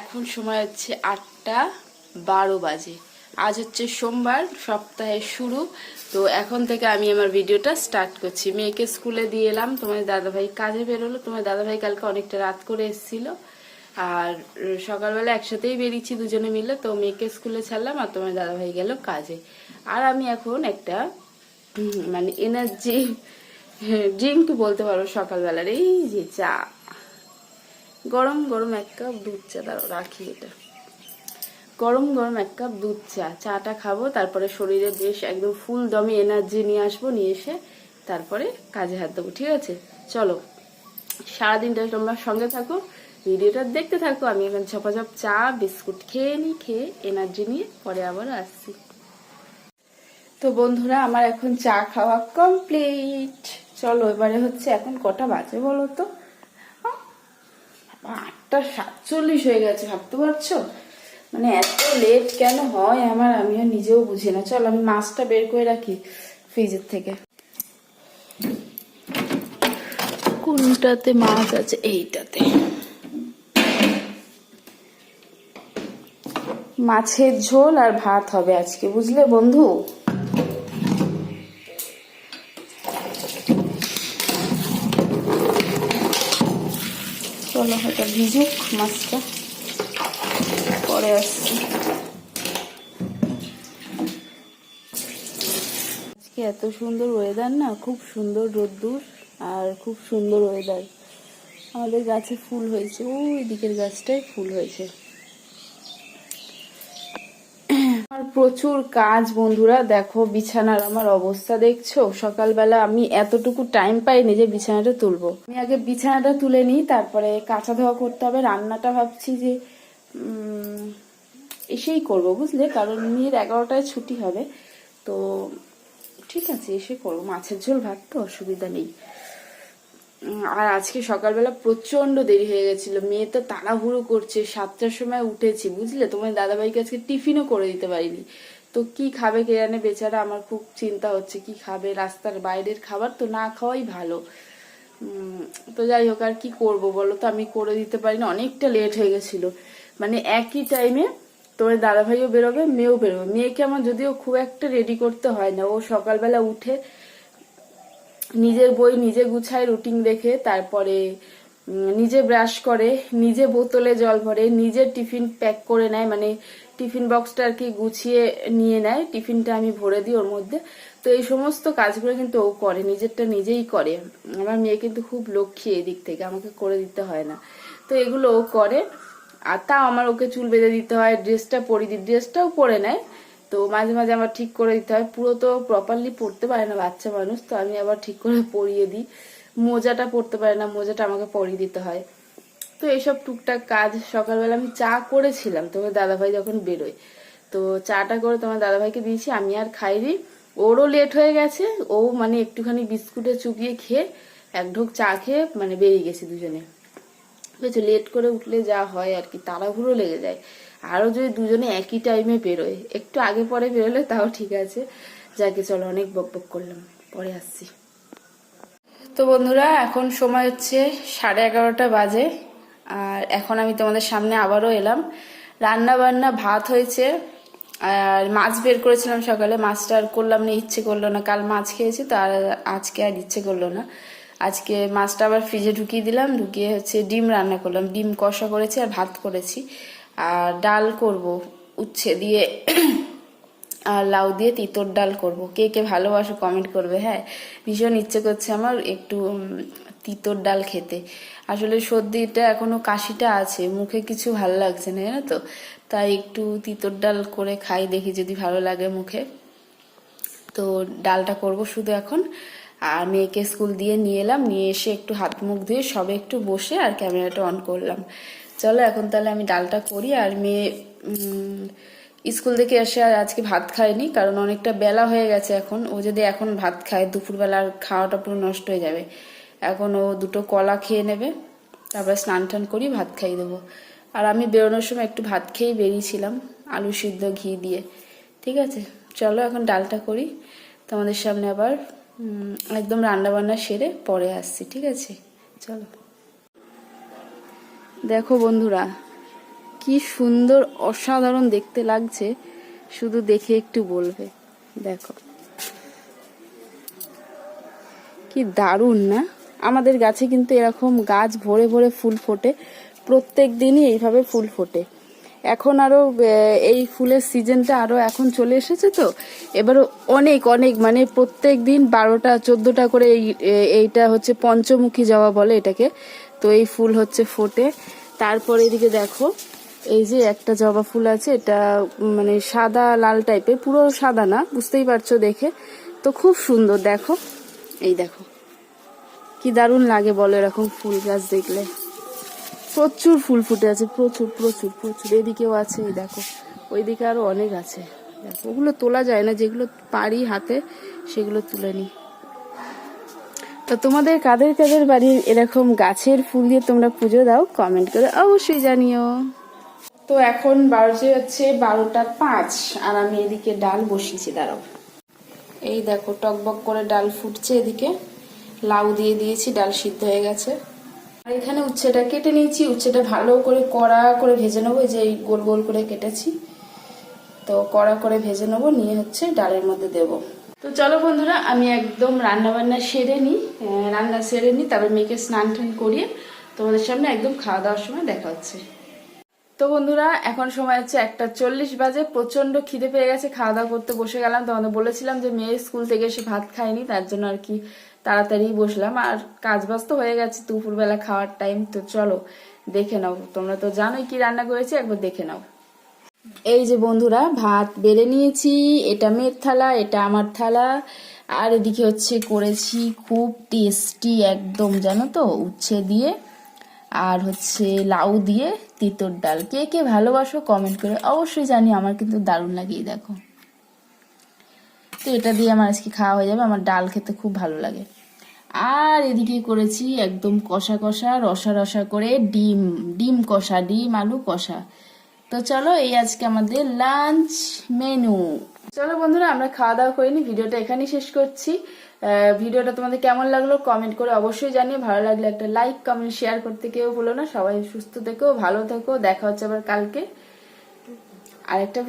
এখন সময় হচ্ছে আটটা বারো বাজে। আজ হচ্ছে সোমবার, সপ্তাহের শুরু। তো এখন থেকে আমি আমার ভিডিওটা স্টার্ট করছি। মেয়েকে স্কুলে দিয়ে এলাম। তোমার দাদাভাই কাজে বেরোলো। তোমার দাদাভাই কালকে অনেকটা রাত করে এসেছিল। আর সকালবেলা একসাথেই বেরিয়েছি, দুজনে মিলে। তো মেয়েকে স্কুলে ছাড়লাম আর তোমার দাদাভাই গেল কাজে। আর আমি এখন একটা মানে এনার্জি ড্রিঙ্ক বলতে পারো সকালবেলার। এই যে চা। গরম গরম এক কাপ দুধ চা, দাঁড়াও, রাখি এটা। গরম গরম এক কাপ দুধ চা, চাটা খাব, তারপরে শরীরে বেশ একদম ফুল দমে এনার্জি নিয়ে আসব, নিয়ে এসে তারপরে কাজে হাত দেবো, ঠিক আছে? চলো, সারাদিনটা তোমরা সঙ্গে থাকো, ভিডিওটা দেখতে থাকো, আমি এখন ঝপাঝপ চা, বিস্কুট খেয়ে নিই খেয়ে এনার্জি নিয়ে পরে আবার আসছি। তো বন্ধুরা, আমার এখন চা খাওয়া কমপ্লিট চলো, এবারে হচ্ছে এখন কটা বাজে বলো তো? আটটা সাতচল্লিশ হয়ে গেছে, ভাবতে পারছ? মানে এত লেট কেন হয় আমার, আমিও নিজেও বুঝি না। চলো, আমি মাছটা বের করে রাখি ফ্রিজের থেকে। কোনটাতে মাছ আছে? এইটাতে। মাছের ঝোল আর ভাত হবে আজকে, বুঝলে বন্ধু? চলো হয়তো ভিজুক মাছটা। পরে আসছি। আজকে এত সুন্দর ওয়েদার না, খুব সুন্দর রোদ্দুর আর খুব সুন্দর ওয়েদার আমাদের গাছে ফুল হয়েছে, ওই দিকের গাছটায় ফুল হয়েছে। আর প্রচুর কাজ, বন্ধুরা। দেখো, বিছানার আমার অবস্থা দেখছ? সকালবেলা আমি এতটুকু টাইম পাইনি যে বিছানাটা তুলবো। আমি আগে বিছানাটা তুলে নিই, তারপরে কাঁচা ধোয়া করতে হবে। রান্নাটা ভাবছি যে এসেই করব, বুঝলে? কারণ মেয়ের এগারোটায় ছুটি হবে। তো ঠিক আছে, এসে করব। মাছের ঝোল ভাত, তো অসুবিধা নেই। আর আজকে সকালবেলা প্রচণ্ড দেরি হয়ে গেছিল। মেয়ে তো তাড়াহুড়ো করছে, সাতটার সময় উঠেছি, বুঝলে? তোমার দাদাভাইকে আজকে টিফিনও করে দিতে পারিনি। তো কি খাবে কে জানে? বেচারা আমার খুব চিন্তা হচ্ছে, কি খাবে? রাস্তার বাইরের খাবার তো না খাওয়াই ভালো। তো যাই হোক, আর কি করব বলো তো? আমি করে দিতে পারি না অনেকটা লেট হয়ে গেছিল। মানে একই টাইমে তোমার দাদাভাইও বেরোবে, মেয়েও বেরোবে। মেয়েকে আমার যদিও খুব একটা রেডি করতে হয় না, ও সকালবেলা উঠে নিজের বই নিজে গুছায় রুটিন দেখে তারপরে নিজে ব্রাশ করে, নিজে বোতলে জল ভরে, নিজে টিফিন প্যাক করে নেয় মানে টিফিন বক্সটা আর কি গুছিয়ে নিয়ে নেয়, টিফিনটা আমি ভরে দিই ওর মধ্যে। তো এই সমস্ত কাজগুলো কিন্তু ও করে, নিজেরটা নিজেই করে। আমার মেয়ে কিন্তু খুব লক্ষ্মী এই দিক থেকে, আমাকে করে দিতে হয় না। তো এগুলো ও করে, আর তাও আমার ওকে চুল বেঁধে দিতে হয়, ড্রেসটা পরিয়ে দিই ড্রেসটাও পরে নেয়। তো মাঝে মাঝে আমার ঠিক করে দিতে হয়। পুরো তো প্রপারলি পড়তে পারে না বাচ্চা মানুষ, তো আমি আবার ঠিক করে পরিয়ে দিই। মোজাটা পড়তে পারে না, মোজাটা আমাকে পরিয়ে দিতে হয়। তো এইসব টুকটাক কাজ সকালবেলা আমি চা করেছিলাম। তোমার দাদাভাই যখন বেরোয়, তো চাটা করে তোমার দাদাভাইকে দিয়েছি, আমি আর খাইনি। ওরও লেট হয়ে গেছে, ও মানে একটুখানি বিস্কুটে চুকিয়ে খেয়ে এক ঢোক চা খেয়ে মানে বেরিয়ে গেছি দুজনে। বুঝেছ লেট করে উঠলে যা হয় আর কি, তাড়াহুড়ো লেগে যায়। আরও যদি দুজনে একই টাইমে বেরোয়, একটু আগে পরে বেরোলে তাও ঠিক আছে। যাকে চলো অনেক বক বক করলাম, পরে আসছি। তো বন্ধুরা, এখন সময় হচ্ছে সাড়ে এগারোটা বাজে, আর এখন আমি তোমাদের সামনে আবারও এলাম। রান্না বান্না ভাত হয়েছে, আর মাছ বের করেছিলাম সকালে। মাছটা আর করলাম না, ইচ্ছে করল না। কাল মাছ খেয়েছি, তো আর আজকে আর ইচ্ছে করল না। আজকে মাছটা আবার ফ্রিজে ঢুকিয়ে দিলাম, ঢুকিয়ে হচ্ছে ডিম রান্না করলাম। ডিম কষা করেছি আর ভাত করেছি। আর ডাল করব, উচ্ছে দিয়ে, আর লাউ দিয়ে তিতর ডাল করব। কে কে ভালোবাসো কমেন্ট করবে হ্যাঁ? ভীষণ ইচ্ছে করছে আমার একটু তিতর ডাল খেতে। আসলে সর্দিটা এখনও কাশিটা আছে, মুখে কিছু ভালো লাগছে না, জানো তো? তাই একটু তিতর ডাল করে খাই, দেখি যদি ভালো লাগে মুখে। তো ডালটা করব শুধু এখন। আর মেয়েকে স্কুল দিয়ে নিয়ে এলাম, নিয়ে এসে একটু হাত মুখ ধুয়ে সবে একটু বসে আর ক্যামেরাটা অন করলাম। চলো এখন তাহলে আমি ডালটা করি আর মেয়ে স্কুল থেকে এসে আর আজকে ভাত খায়নি, কারণ অনেকটা বেলা হয়ে গেছে এখন। ও যদি এখন ভাত খায়, দুপুরবেলা আর খাওয়াটা পুরো নষ্ট হয়ে যাবে। এখন ও দুটো কলা খেয়ে নেবে, তারপরে স্নান টান করি ভাত খাইয়ে দেবো। আর আমি বেরোনোর সময় একটু ভাত খেয়েই বেরিয়েছিলাম, আলু সিদ্ধ ঘি দিয়ে। ঠিক আছে, চলো এখন ডালটা করি। তোমাদের সামনে আবার একদম রান্না বান্না সেরে পরে আসছি, ঠিক আছে? চলো। দেখো বন্ধুরা কি সুন্দর অসাধারণ দেখতে লাগছে। শুধু দেখে একটু বলবে। দেখো। কি দারুণ না? আমাদের গাছে কিন্তু এরকম গাছ ভরে ভরে ফুল ফোটে। প্রত্যেক দিনই এইভাবে ফুল ফোটে। এখন আরও আহ, এই ফুলের সিজনটা আরও এখন চলে এসেছে তো। এবারও অনেক অনেক মানে প্রত্যেক দিন বারোটা চোদ্দটা করে এই এইটা হচ্ছে পঞ্চমুখী জবা বলে এটাকে। তো এই ফুল হচ্ছে ফোটে। তারপর এদিকে দেখো, এই যে একটা জবা ফুল আছে, এটা মানে সাদা লাল টাইপের পুরো সাদা না, বুঝতেই পারছ দেখে। তো খুব সুন্দর, দেখো। এই দেখো, কি দারুণ লাগে বলো এরকম ফুল গাছ দেখলে। প্রচুর ফুল ফুটে আছে, প্রচুর প্রচুর প্রচুর। এদিকেও আছে, এই দেখো। ওইদিকে আরও অনেক আছে। দেখো, ওগুলো তোলা যায় না, যেগুলো পারি হাতে, সেগুলো তুলে নিই। তো তোমাদের কাদের কাদের বাড়ির এরকম গাছের ফুল দিয়ে তোমরা পুজো দাও কমেন্ট করে অবশ্যই জানিও। তো এখন বাজে হচ্ছে বারোটা পাঁচ, আর আমি এদিকে ডাল বসিয়েছি, দাঁড়াও। এই দেখো, টকবক করে ডাল ফুটছে এদিকে। লাউ দিয়ে দিয়েছি, ডাল সিদ্ধ হয়ে গেছে। আর এখানে উচ্ছেটা কেটে নিয়েছি, উচ্ছেটা ভালো করে কড়া করে ভেজে নেব যে এই গোল গোল করে কেটেছি। তো কড়া করে ভেজে নেব, নিয়ে হচ্ছে ডালের মধ্যে দেব। তো চলো বন্ধুরা, আমি একদম রান্না বান্না সেরে নিই রান্না সেরে নিই, তারপর মেয়েকে স্নান টান করিয়ে তোমাদের সামনে একদম খাওয়া দাওয়ার সময় দেখা হচ্ছে। তো বন্ধুরা, এখন সময় হচ্ছে একটা চল্লিশ বাজে প্রচণ্ড খিদে পেয়ে গেছে, খাওয়া দাওয়া করতে বসে গেলাম, তোমাদের বলেছিলাম যে মেয়ে স্কুল থেকে এসে ভাত খায়নি, তার জন্য আর কি তাড়াতাড়ি বসলাম, আর কাজ বাজ তো হয়ে গেছে, দুপুরবেলা খাওয়ার টাইম তো চলো দেখে নাও, তোমরা তো জানোই কি রান্না করেছি, একবার দেখে নাও। এই যে বন্ধুরা, ভাত বেড়ে নিয়েছি, এটা মেয়ের থালা, এটা আমার থালা। আর এদিকে হচ্ছে করেছি খুব টেস্টি একদম, জানো তো, উচ্ছে দিয়ে। আর হচ্ছে লাউ দিয়ে তিতর ডাল। কে কে ভালোবাসো কমেন্ট করে অবশ্যই জানি আমার কিন্তু দারুণ লাগে দেখো। তো এটা দিয়ে আমার আজকে খাওয়া হয়ে যাবে, আমার ডাল খেতে খুব ভালো লাগে। আর এদিকে করেছি একদম কষা কষা, রসা রসা করে ডিম ডিম কষা, ডিম আলু কষা। তো চলো, এই আজকে আমাদের লাঞ্চ মেনু চলো বন্ধুরা, আমরা খাওয়া দাওয়া করিনি ভিডিওটা এখানেই শেষ করছি। ভিডিওটা তোমাদের কেমন লাগল কমেন্ট করে অবশ্যই জানিয়ে ভালো লাগলে একটা লাইক কমেন্ট শেয়ার করতে কেউ বলো না। সবাই সুস্থ থেকো, ভালো থেকো। দেখা হচ্ছে আবার কালকে। আরেকটা